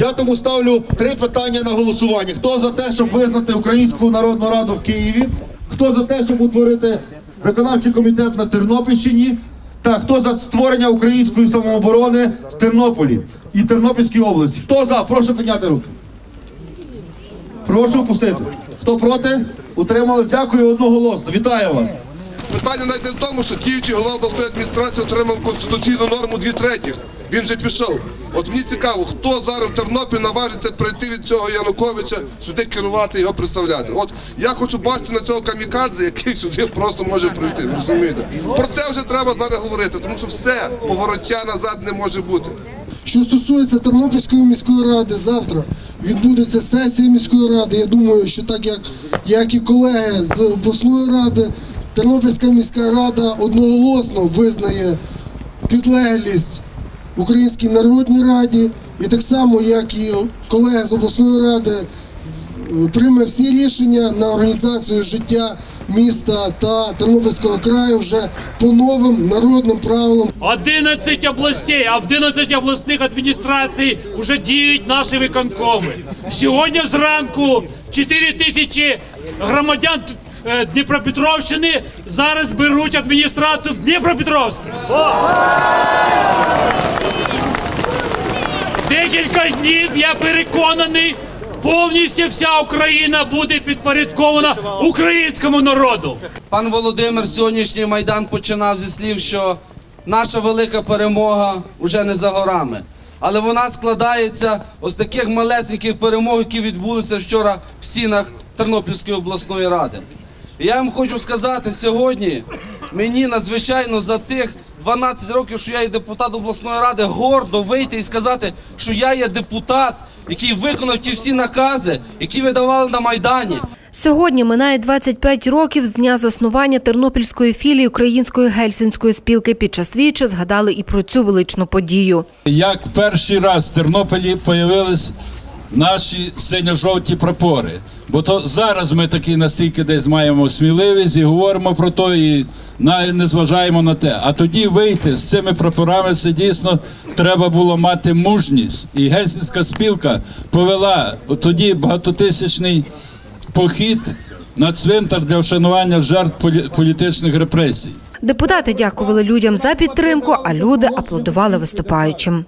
Я тому ставлю три питання на голосування. Хто за те, щоб визнати Українську Народну Раду в Києві? Хто за те, щоб утворити виконавчий комітет на Тернопільщині? Та хто за створення української самооборони в Тернополі і Тернопільській області? Хто за? Прошу підняти руки. Прошу пустити. Хто проти? Утримались. Дякую одноголосно. Вітаю вас. Питання навіть не в тому, що діючий голова обласної адміністрації отримав конституційну норму дві третіх. Він же пішов. От мені цікаво, хто зараз в Тернопіль наважиться прийти від цього Януковича сюди керувати його представляти. От я хочу бачити на цього камікадзе, який сюди просто може прийти. Розумієте? Про це вже треба зараз говорити, тому що все повороття назад не може бути. Що стосується Тернопільської міської ради, завтра відбудеться сесія міської ради. Я думаю, що так як, як і колеги з обласної ради, Тернопільська міська рада одноголосно визнає підлеглість Українській Народній Раді, і так само, як і колеги з обласної ради, прийме всі рішення на організацію життя міста та Тернопільського краю вже по новим народним правилам 11 областей, а 11 обласних адміністрацій вже діють наші виконкоми. Сьогодні зранку 4 тисячі громадян е, Дніпропетровщини зараз беруть адміністрацію в Дніпропетровську. Декілька днів я переконаний, повністю вся Україна буде підпорядкована українському народу. Пан Володимир сьогоднішній майдан починав зі слів, що наша велика перемога вже не за горами. Але вона складається ось таких малесеньких перемог, які відбулися вчора в стінах Тернопільської обласної ради. Я вам хочу сказати сьогодні, мені надзвичайно за тих 12 років, що я є депутат обласної ради, гордо вийти і сказати, що я є депутат, який виконав ті всі накази, які видавали на Майдані. Сьогодні минає 25 років з дня заснування Тернопільської філії Української гельсінської спілки. Під час вічі згадали і про цю величну подію. як перший раз в Тернополі появились наші синьо-жовті прапори. Бо то зараз ми такі настільки десь маємо сміливість і говоримо про то, і навіть не зважаємо на те. А тоді вийти з цими прапорами це дійсно треба було мати мужність. І гельсінська спілка повела тоді багатотисячний похід на цвинтар для вшанування жертв полі- політичних репресій. Депутати дякували людям за підтримку, а люди аплодували виступаючим.